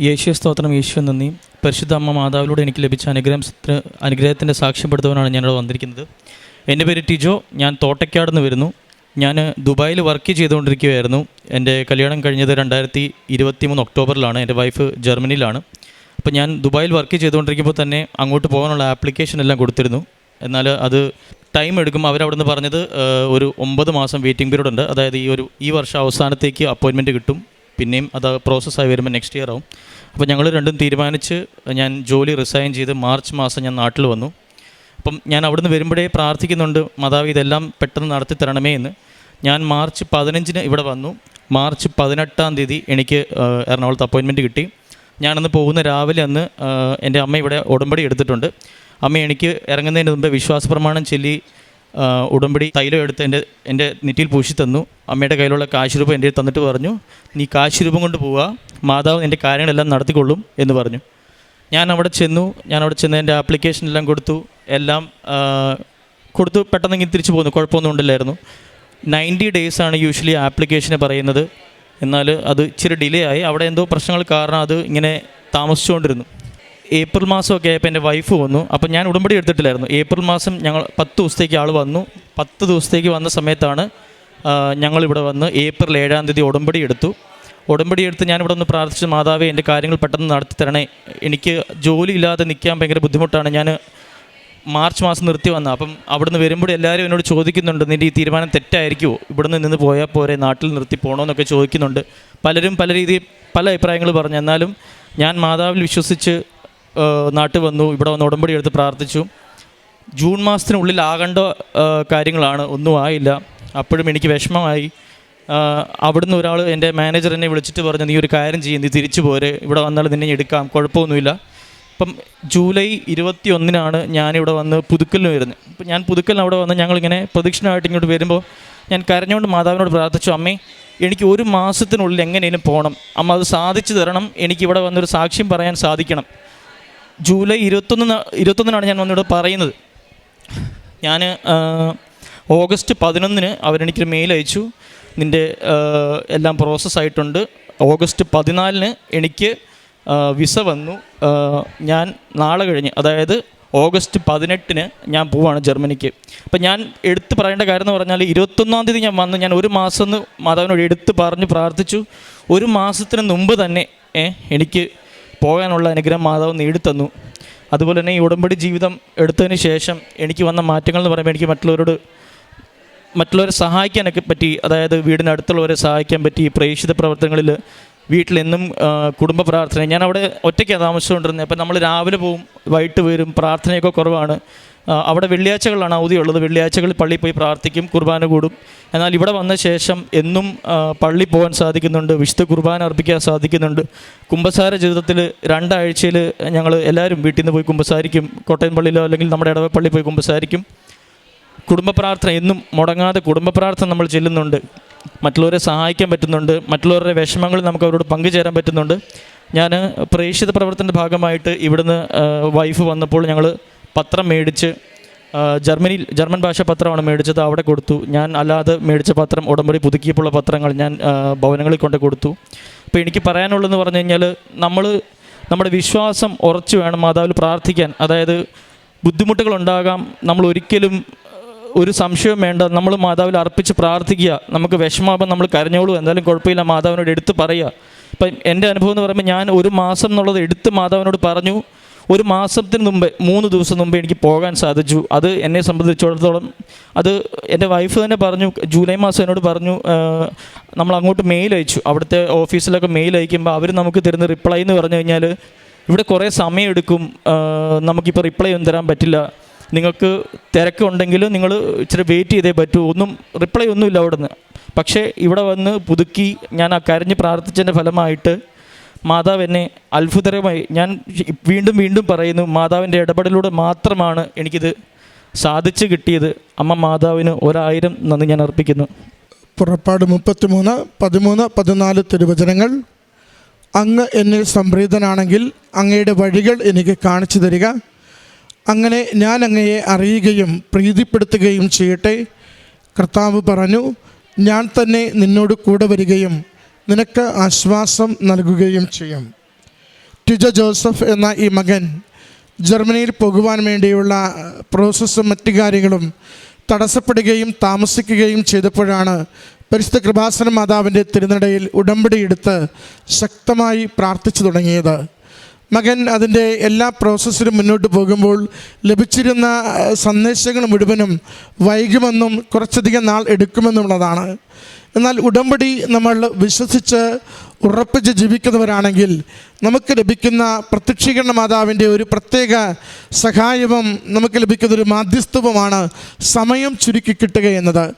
യേശു സ്തോത്രം. യേശു നന്ദി. പരിശുദ്ധ അമ്മ മാതാവിലൂടെ എനിക്ക് ലഭിച്ച അനുഗ്രഹം അനുഗ്രഹത്തിന്റെ സാക്ഷ്യപ്പെടുത്തുവാനാണ് ഞാനിവിടെ വന്നിരിക്കുന്നത്. എന്റെ പേര് ടിജോ. ഞാൻ തോട്ടയ്ക്കാട് നിന്ന് വരുന്നു. ഞാൻ ദുബായിൽ വർക്ക് ചെയ്തുകൊണ്ടിരിക്കുകയായിരുന്നു. എന്റെ കല്യാണം കഴിഞ്ഞത് രണ്ടായിരത്തി ഇരുപത്തി മൂന്ന് ഒക്ടോബറിലാണ്. എന്റെ വൈഫ് ജർമ്മനിയിലാണ്. അപ്പോൾ ഞാൻ ദുബായിൽ വർക്ക് ചെയ്തുകൊണ്ടിരിക്കുമ്പോൾ തന്നെ അങ്ങോട്ട് പോകാനുള്ള ആപ്ലിക്കേഷൻ എല്ലാം കൊടുത്തിരുന്നു. എന്നാൽ അത് ടൈം എടുക്കും അവരവിടെ നിന്ന് പറഞ്ഞത് ഒരു ഒമ്പത് മാസം വെയിറ്റിംഗ് പീരീഡ് ഉണ്ട്. അതായത് ഈ ഒരു ഈ വർഷം അവസാനത്തേക്ക് അപ്പോയിൻമെന്റ് കിട്ടും. പിന്നെയും അത് പ്രോസസ്സായി വരുമ്പോൾ നെക്സ്റ്റ് ഇയർ ആവും. അപ്പോൾ ഞങ്ങൾ രണ്ടും തീരുമാനിച്ച് ഞാൻ ജോലി റിസൈൻ ചെയ്ത് മാർച്ച് മാസം ഞാൻ നാട്ടിൽ വന്നു. അപ്പം ഞാൻ അവിടുന്ന് വരുമ്പോഴേ പ്രാർത്ഥിക്കുന്നുണ്ട് മാതാവ് ഇതെല്ലാം പെട്ടെന്ന് നടത്തി തരണമേ എന്ന്. ഞാൻ മാർച്ച് പതിനഞ്ചിന് ഇവിടെ വന്നു. മാർച്ച് പതിനെട്ടാം തീയതി എനിക്ക് എറണാകുളത്ത് അപ്പോയിൻമെന്റ് കിട്ടി. ഞാനന്ന് പോകുന്ന രാവിലെ അന്ന് എന്റെ അമ്മ ഇവിടെ ഉടമ്പടി എടുത്തിട്ടുണ്ട്. അമ്മ എനിക്ക് ഇറങ്ങുന്നതിന് മുമ്പ് വിശ്വാസ പ്രമാണം ചൊല്ലി ഉടമ്പടി തൈലം എടുത്ത് എന്റെ എന്റെ നെറ്റിയിൽ പൂശി തന്നു. അമ്മയുടെ കയ്യിലുള്ള കാശ് രൂപം എന്റെ തന്നിട്ട് പറഞ്ഞു നീ കാശ് രൂപം കൊണ്ട് പോവുക മാതാവ് എന്റെ കാര്യങ്ങളെല്ലാം നടത്തിക്കൊള്ളും എന്ന് പറഞ്ഞു. ഞാൻ അവിടെ ചെന്നു ഞാൻ അവിടെ ചെന്ന് എന്റെ ആപ്ലിക്കേഷൻ എല്ലാം കൊടുത്തു എല്ലാം കൊടുത്തു പെട്ടെന്ന് ഇങ്ങനെ തിരിച്ചു പോന്നു കുഴപ്പമൊന്നും ഉണ്ടില്ലായിരുന്നു നയന്റി ആണ് യൂഷ്വലി ആപ്ലിക്കേഷന് പറയുന്നത്. എന്നാൽ അത് ഇച്ചിരി ഡിലേ ആയി. അവിടെ എന്തോ പ്രശ്നങ്ങൾ കാരണം അത് ഇങ്ങനെ താമസിച്ചുകൊണ്ടിരുന്നു. ഏപ്രിൽ മാസമൊക്കെ ആയപ്പോൾ എന്റെ വൈഫ് വന്നു. അപ്പോൾ ഞാൻ ഉടമ്പടി എടുത്തിട്ടില്ലായിരുന്നു. ഏപ്രിൽ മാസം ഞങ്ങൾ പത്ത് ദിവസത്തേക്ക് ആൾ വന്നു. പത്ത് ദിവസത്തേക്ക് വന്ന സമയത്താണ് ഞങ്ങളിവിടെ വന്ന് ഏപ്രിൽ ഏഴാം തീയതി ഉടമ്പടി എടുത്തു. ഉടമ്പടി എടുത്ത് ഞാനിവിടെ ഒന്ന് പ്രാർത്ഥിച്ചു മാതാവേ എന്റെ കാര്യങ്ങൾ പെട്ടെന്ന് നടത്തി തരണേ. എനിക്ക് ജോലി ഇല്ലാതെ നിൽക്കാൻ ഭയങ്കര ബുദ്ധിമുട്ടാണ്. ഞാൻ മാർച്ച് മാസം നിർത്തി വന്ന അപ്പം അവിടുന്ന് വരുമ്പോൾ എല്ലാവരും എന്നോട് ചോദിക്കുന്നുണ്ട് നിന്റെ ഈ തീരുമാനം തെറ്റായിരിക്കുമോ ഇവിടുന്ന് നിന്ന് പോയാൽ പോരെ നാട്ടിൽ നിർത്തി പോകണമെന്നൊക്കെ ചോദിക്കുന്നുണ്ട്. പലരും പല രീതിയിൽ പല അഭിപ്രായങ്ങൾ പറഞ്ഞു. എന്നാലും ഞാൻ മാതാവിൽ വിശ്വസിച്ച് നാട്ടിൽ വന്നു ഇവിടെ വന്ന് ഉടമ്പടി എടുത്ത് പ്രാർത്ഥിച്ചു. ജൂൺ മാസത്തിനുള്ളിൽ ആകേണ്ട കാര്യങ്ങളാണ്. ഒന്നും ആയില്ല. അപ്പോഴും എനിക്ക് വിഷമമായി. അവിടുന്ന് ഒരാൾ എന്റെ മാനേജർ എന്നെ വിളിച്ചിട്ട് പറഞ്ഞു നീ ഒരു കാര്യം ചെയ്യും നീ തിരിച്ചു പോരെ. ഇവിടെ വന്നാൽ നിന്നെ എടുക്കാം. കുഴപ്പമൊന്നുമില്ല. അപ്പം ജൂലൈ ഇരുപത്തി ഒന്നിനാണ് ഞാനിവിടെ വന്ന് പുതുക്കലിന് വരുന്നത്. അപ്പം ഞാൻ പുതുക്കലിന് അവിടെ വന്ന് ഞങ്ങളിങ്ങനെ പ്രദക്ഷിണമായിട്ട് ഇങ്ങോട്ട് വരുമ്പോൾ ഞാൻ കരഞ്ഞുകൊണ്ട് മാതാവിനോട് പ്രാർത്ഥിച്ചു അമ്മേ എനിക്ക് ഒരു മാസത്തിനുള്ളിൽ എങ്ങനെയും പോകണം അമ്മ അത് സാധിച്ചു തരണം. എനിക്ക് ഇവിടെ വന്നൊരു സാക്ഷ്യം പറയാൻ സാധിക്കണം. ജൂലൈ ഇരുപത്തൊന്ന് ഇരുപത്തൊന്നിനാണ് ഞാൻ വന്നിവിടെ പറയുന്നത്. ഞാൻ ഓഗസ്റ്റ് പതിനൊന്നിന് അവരെനിക്കൊരു മെയിൽ അയച്ചു. നിന്റെ എല്ലാം പ്രോസസ്സായിട്ടുണ്ട് ഓഗസ്റ്റ് പതിനാലിന് എനിക്ക് വിസ വന്നു. ഞാൻ നാളെ കഴിഞ്ഞ് അതായത് ഓഗസ്റ്റ് പതിനെട്ടിന് ഞാൻ പോവാണ് ജർമ്മനിക്ക്. അപ്പം ഞാൻ എടുത്ത് പറയേണ്ട കാര്യം എന്ന് പറഞ്ഞാൽ ഇരുപത്തൊന്നാം തീയതി ഞാൻ വന്നു ഞാൻ ഒരു മാസം ഒന്ന് മാതാവിനോട് എടുത്ത് പറഞ്ഞ് പ്രാർത്ഥിച്ചു. ഒരു മാസത്തിന് മുമ്പ് തന്നെ എനിക്ക് പോകാനുള്ള അനുഗ്രഹം മാതാവ് നേടിത്തന്നു. അതുപോലെ തന്നെ ഈ ഉടമ്പടി ജീവിതം എടുത്തതിന് ശേഷം എനിക്ക് വന്ന മാറ്റങ്ങൾ എന്ന് പറയുമ്പോൾ എനിക്ക് മറ്റുള്ളവരോട് മറ്റുള്ളവരെ സഹായിക്കാനൊക്കെ പറ്റി അതായത് വീടിനടുത്തുള്ളവരെ സഹായിക്കാൻ പറ്റി പ്രേക്ഷിത പ്രവർത്തനങ്ങളിൽ വീട്ടിലെന്നും കുടുംബ പ്രാർത്ഥന. ഞാൻ അവിടെ ഒറ്റയ്ക്കാണ് താമസിച്ചുകൊണ്ടിരുന്നത്. അപ്പം നമ്മൾ രാവിലെ പോവും വൈകിട്ട് വരും പ്രാർത്ഥനയൊക്കെ കുറവാണ്. അവിടെ വെള്ളിയാഴ്ചകളിലാണ് അവധിയുള്ളത് വെള്ളിയാഴ്ചകളിൽ പള്ളിയിൽ പോയി പ്രാർത്ഥിക്കും കുർബാന കൂടും. എന്നാൽ ഇവിടെ വന്ന ശേഷം എന്നും പള്ളി പോകാൻ സാധിക്കുന്നുണ്ട് വിശുദ്ധ കുർബാന അർപ്പിക്കാൻ സാധിക്കുന്നുണ്ട്. കുമ്പസാര ജീവിതത്തിൽ രണ്ടാഴ്ചയിൽ ഞങ്ങൾ എല്ലാവരും വീട്ടിൽ നിന്ന് പോയി കുമ്പസാരിക്കും കോട്ടയം പള്ളിയിലോ അല്ലെങ്കിൽ നമ്മുടെ ഇടവ പള്ളി പോയി കുമ്പസാരിക്കും കുടുംബ പ്രാർത്ഥന എന്നും മുടങ്ങാതെ കുടുംബ പ്രാർത്ഥന നമ്മൾ ചെല്ലുന്നുണ്ട്. മറ്റുള്ളവരെ സഹായിക്കാൻ പറ്റുന്നുണ്ട്. മറ്റുള്ളവരുടെ വിഷമങ്ങൾ നമുക്ക് അവരോട് പങ്കുചേരാൻ പറ്റുന്നുണ്ട്. ഞാൻ പ്രേക്ഷിത പ്രവർത്തനത്തിന്റെ ഭാഗമായിട്ട് ഇവിടുന്ന് വൈഫ് വന്നപ്പോൾ ഞങ്ങൾ പത്രം മേടിച്ച് ജർമ്മനിയിൽ ജർമ്മൻ ഭാഷ പത്രമാണ് മേടിച്ചത് അവിടെ കൊടുത്തു. ഞാൻ അല്ലാതെ മേടിച്ച പത്രം ഉടമ്പടി പുതുക്കിയപ്പോഴുള്ള പത്രങ്ങൾ ഞാൻ ഭവനങ്ങളിൽ കൊണ്ട് കൊടുത്തു. അപ്പോൾ എനിക്ക് പറയാനുള്ളതെന്ന് പറഞ്ഞു കഴിഞ്ഞാൽ നമ്മൾ നമ്മുടെ വിശ്വാസം ഉറച്ചു വേണം മാതാവിൽ പ്രാർത്ഥിക്കാൻ. അതായത് ബുദ്ധിമുട്ടുകൾ ഉണ്ടാകാം നമ്മൾ ഒരിക്കലും ഒരു സംശയവും വേണ്ട. നമ്മൾ മാതാവിൽ അർപ്പിച്ച് പ്രാർത്ഥിക്കുക. നമുക്ക് വിഷമാപം നമ്മൾ കരഞ്ഞോളൂ. എന്തായാലും കുഴപ്പമില്ല മാതാവിനോട് എടുത്ത് പറയുക. ഇപ്പം എന്റെ അനുഭവം എന്ന് പറയുമ്പോൾ ഞാൻ ഒരു മാസം എന്നുള്ളത് എടുത്ത് മാതാവിനോട് പറഞ്ഞു. ഒരു മാസത്തിന് മുമ്പേ മൂന്ന് ദിവസം മുമ്പേ എനിക്ക് പോകാൻ സാധിച്ചു. അത് എന്നെ സംബന്ധിച്ചിടത്തോളം അത് എന്റെ വൈഫ് തന്നെ പറഞ്ഞു ജൂലൈ മാസം എന്നോട് പറഞ്ഞു നമ്മൾ അങ്ങോട്ട് മെയിൽ അയച്ചു. അവിടുത്തെ ഓഫീസിലൊക്കെ മെയിൽ അയക്കുമ്പോൾ അവർ നമുക്ക് തരുന്ന റിപ്ലൈ എന്ന് പറഞ്ഞു കഴിഞ്ഞാൽ ഇവിടെ കുറേ സമയമെടുക്കും നമുക്കിപ്പോൾ റിപ്ലൈ ഒന്നും തരാൻ പറ്റില്ല. നിങ്ങൾക്ക് തിരക്കുണ്ടെങ്കിൽ നിങ്ങൾ ഇച്ചിരി വെയിറ്റ് ചെയ്തേ പറ്റൂ. ഒന്നും റിപ്ലൈ ഒന്നുമില്ല അവിടുന്ന്. പക്ഷേ ഇവിടെ വന്ന് പുതുക്കി ഞാൻ ആ കരഞ്ഞ് പ്രാർത്ഥിച്ചതിന്റെ ഫലമായിട്ട് മാതാവ് എന്നെ അത്ഭുതകരമായി ഞാൻ വീണ്ടും വീണ്ടും പറയുന്നു മാതാവിന്റെ ഇടപെടലിലൂടെ മാത്രമാണ് എനിക്കിത് സാധിച്ചു കിട്ടിയത്. അമ്മ മാതാവിന് ഒരായിരം നന്ദി ഞാൻ അർപ്പിക്കുന്നു. പുറപ്പാട് മുപ്പത്തിമൂന്ന് പതിമൂന്ന് പതിനാല് തിരുവചനങ്ങൾ. അങ്ങ് എന്നിൽ സംപ്രീതനാണെങ്കിൽ അങ്ങയുടെ വഴികൾ എനിക്ക് കാണിച്ചു തരിക. അങ്ങനെ ഞാൻ അങ്ങയെ അറിയുകയും പ്രീതിപ്പെടുത്തുകയും ചെയ്യട്ടെ. കർത്താവ് പറഞ്ഞു ഞാൻ തന്നെ നിന്നോട് കൂടെ വരികയും നിനക്ക് ആശ്വാസം നൽകുകയും ചെയ്യും. ടിജ ജോസഫ് എന്ന ഈ മകൻ ജർമ്മനിയിൽ പോകുവാൻ വേണ്ടിയുള്ള പ്രോസസ്സും മറ്റു കാര്യങ്ങളും തടസ്സപ്പെടുകയും താമസിക്കുകയും ചെയ്തപ്പോഴാണ് പരിശുദ്ധ കൃപാസന മാതാവിന്റെ തിരുനടയിൽ ഉടമ്പടിയെടുത്ത് ശക്തമായി പ്രാർത്ഥിച്ചു തുടങ്ങിയത്. മകൻ അതിന്റെ എല്ലാ പ്രോസസ്സിലും മുന്നോട്ട് പോകുമ്പോൾ ലഭിച്ചിരുന്ന സന്ദേശങ്ങൾ മുഴുവനും വൈകുമെന്നും കുറച്ചധികം നാൾ എടുക്കുമെന്നുള്ളതാണ് എന്നാൽ ഉടമ്പടി നമ്മൾ വിശ്വസിച്ച് ഉറപ്പിച്ച് ജീവിക്കുന്നവരാണെങ്കിൽ നമുക്ക് ലഭിക്കുന്ന പ്രത്യക്ഷീകരണ മാതാവിന്റെ ഒരു പ്രത്യേക സഹായവും നമുക്ക് ലഭിക്കുന്ന ഒരു മാധ്യസ്ഥവുമാണ് സമയം ചുരുക്കി കിട്ടുക എന്നത്.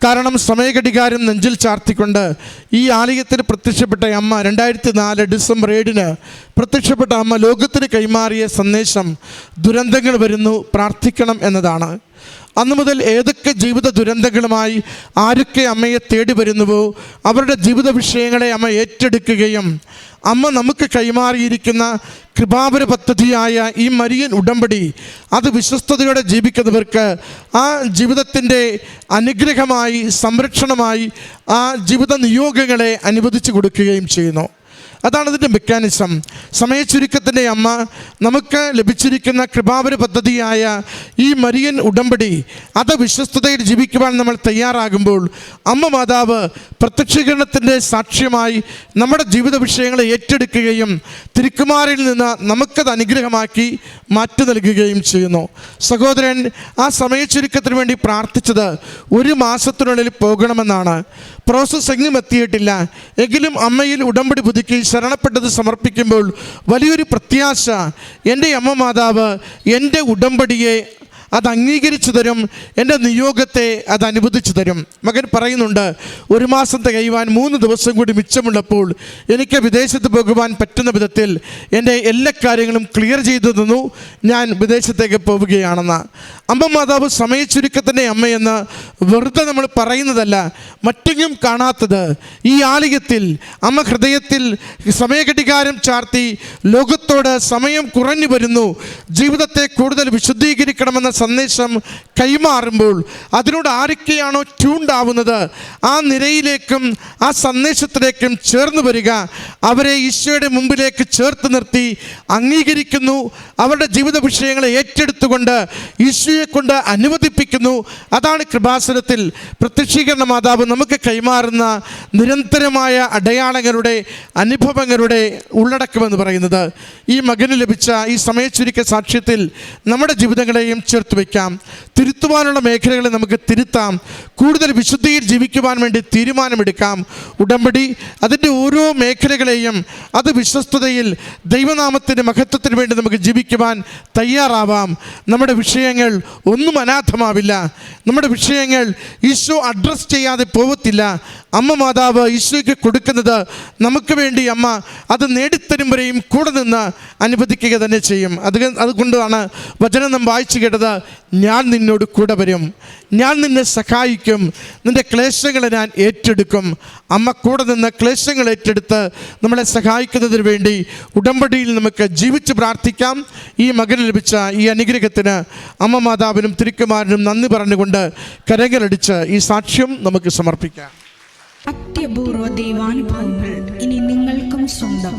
കാരണം സമയഘടികാരം നെഞ്ചിൽ ചാർത്തിക്കൊണ്ട് ഈ ആലയത്തിൽ പ്രത്യക്ഷപ്പെട്ട അമ്മ രണ്ടായിരത്തി നാല് ഡിസംബർ ഏഴിന് പ്രത്യക്ഷപ്പെട്ട അമ്മ ലോകത്തിന് കൈമാറിയ സന്ദേശം ദുരന്തങ്ങൾ വരുന്നു പ്രാർത്ഥിക്കണം എന്നതാണ്. അന്നു മുതൽ ഏതൊക്കെ ജീവിത ദുരന്തങ്ങളുമായി ആരൊക്കെ അമ്മയെ തേടി വരുന്നുവോ അവരുടെ ജീവിത വിഷയങ്ങളെ അമ്മ ഏറ്റെടുക്കുകയും അമ്മ നമുക്ക് കൈമാറിയിരിക്കുന്ന കൃപാപര പദ്ധതിയായ ഈ മരിയൻ ഉടമ്പടി അത് വിശ്വസ്തയോടെ ജീവിക്കുന്നവർക്ക് ആ ജീവിതത്തിന്റെ അനുഗ്രഹമായി സംരക്ഷണമായി ആ ജീവിത നിയോഗങ്ങളെ അനുവദിച്ചു കൊടുക്കുകയും ചെയ്യുന്നു. അതാണ് അതിന്റെ മെക്കാനിസം. സമയച്ചുരുക്കത്തിന്റെ അമ്മ നമുക്ക് ലഭിച്ചിരിക്കുന്ന കൃപാപര പദ്ധതിയായ ഈ മരിയൻ ഉടമ്പടി അത് വിശ്വസ്തതയിൽ ജീവിക്കുവാൻ നമ്മൾ തയ്യാറാകുമ്പോൾ അമ്മ മാതാവ് പ്രത്യക്ഷീകരണത്തിന്റെ സാക്ഷ്യമായി നമ്മുടെ ജീവിത വിഷയങ്ങളെ ഏറ്റെടുക്കുകയും തിരുക്കുമാരിൽ നിന്ന് നമുക്കത് അനുഗ്രഹമാക്കി മാറ്റി നൽകുകയും ചെയ്യുന്നു. സഹോദരൻ ആ സമയച്ചുരുക്കത്തിന് വേണ്ടി പ്രാർത്ഥിച്ചത് ഒരു മാസത്തിനുള്ളിൽ പോകണമെന്നാണ്. പ്രോസസ്സ് എങ്ങും എത്തിയിട്ടില്ല. എങ്കിലും അമ്മയിൽ ഉടമ്പടി പുതുക്കി ശരണപ്പെട്ടത് സമർപ്പിക്കുമ്പോൾ വലിയൊരു പ്രത്യാശ. എന്റെ അമ്മ മാതാവ് എന്റെ ഉടമ്പടിയെ അത് അംഗീകരിച്ചു തരും. എന്റെ നിയോഗത്തെ അത് അനുവദിച്ചു തരും. മകൻ പറയുന്നുണ്ട് ഒരു മാസം തികയുവാൻ മൂന്ന് ദിവസം കൂടി മിച്ചമുള്ളപ്പോൾ എനിക്ക് വിദേശത്ത് പോകുവാൻ പറ്റുന്ന വിധത്തിൽ എന്റെ എല്ലാ കാര്യങ്ങളും ക്ലിയർ ചെയ്തു തന്നു. ഞാൻ വിദേശത്തേക്ക് പോവുകയാണെന്ന്. അമ്മ മാതാവ് സമയച്ചുരുക്കത്തിന്റെ അമ്മയെന്ന് വെറുതെ നമ്മൾ പറയുന്നതല്ല മറ്റെങ്ങും കാണാത്തത് ഈ ആലയത്തിൽ അമ്മ ഹൃദയത്തിൽ സമയഘടികാരം ചാർത്തി ലോകത്തോട് സമയം കുറഞ്ഞു വരുന്നു. ജീവിതത്തെ കൂടുതൽ വിശുദ്ധീകരിക്കണമെന്ന സന്ദേശം കൈമാറുമ്പോൾ അതിനോട് ആരൊക്കെയാണോ ട്യൂണ്ടാവുന്നത് ആ നിരയിലേക്കും ആ സന്ദേശത്തിലേക്കും ചേർന്ന് വരിക. അവരെ ഈശോയുടെ മുമ്പിലേക്ക് ചേർത്ത് നിർത്തി അംഗീകരിക്കുന്നു. അവരുടെ ജീവിത വിഷയങ്ങളെ ഏറ്റെടുത്തുകൊണ്ട് ഈശോയെ കൊണ്ട് അനുവദിപ്പിക്കുന്നു. അതാണ് കൃപാസനത്തിൽ പ്രത്യക്ഷീകരണ മാതാവ് നമുക്ക് കൈമാറുന്ന നിരന്തരമായ അടയാളങ്ങളുടെ അനുഭവങ്ങളുടെ ഉള്ളടക്കമെന്ന് പറയുന്നത്. ഈ മകന് ലഭിച്ച ഈ സമയച്ചുരുക്ക സാക്ഷ്യത്തിൽ നമ്മുടെ ജീവിതങ്ങളെയും ചേർത്ത് വയ്ക്കാം. തിരുത്തുവാനുള്ള മേഖലകളെ നമുക്ക് തിരുത്താം. കൂടുതൽ വിശുദ്ധിയിൽ ജീവിക്കുവാൻ വേണ്ടി തീരുമാനമെടുക്കാം. ഉടമ്പടി അതിന്റെ ഓരോ മേഖലകളെയും അത് വിശ്വസ്തതയിൽ ദൈവനാമത്തിന്റെ മഹത്വത്തിന് വേണ്ടി നമുക്ക് ജീവിക്കുവാൻ തയ്യാറാവാം. നമ്മുടെ വിഷയങ്ങൾ ഒന്നും അനാഥമാവില്ല. നമ്മുടെ വിഷയങ്ങൾ ഈശോ അഡ്രസ്സ് ചെയ്യാതെ പോവത്തില്ല. അമ്മ മാതാവ് ഈശോയ്ക്ക് കൊടുക്കുന്നത് നമുക്ക് വേണ്ടി അമ്മ അത് നേടിത്തരും വരെയും കൂടെ നിന്ന് അനുവദിക്കുക തന്നെ ചെയ്യും. അത് അതുകൊണ്ടാണ് വചനം നാം വായിച്ചു കേട്ടത് ഞാൻ നിന്നോട് കൂടെ വരും. ഞാൻ നിന്നെ സഹായിക്കും. നിന്റെ ക്ലേശങ്ങളെ ഞാൻ ഏറ്റെടുക്കും. അമ്മ കൂടെ നിന്ന് ക്ലേശങ്ങൾ ഏറ്റെടുത്ത് നമ്മളെ സഹായിക്കുന്നതിന് വേണ്ടി ഉടമ്പടിയിൽ നമുക്ക് ജീവിച്ച് പ്രാർത്ഥിക്കാം. ഈ മകന് ലഭിച്ച ഈ അനുഗ്രഹത്തിന് അമ്മ മാതാവിനും തിരുക്കുമാരനും നന്ദി പറഞ്ഞുകൊണ്ട് കരങ്ങളടിച്ച് ഈ സാക്ഷ്യം നമുക്ക് സമർപ്പിക്കാം. അത്യപൂർവ ദൈവാനുഭവങ്ങൾ ഇനി നിങ്ങൾക്കും സ്വന്തം.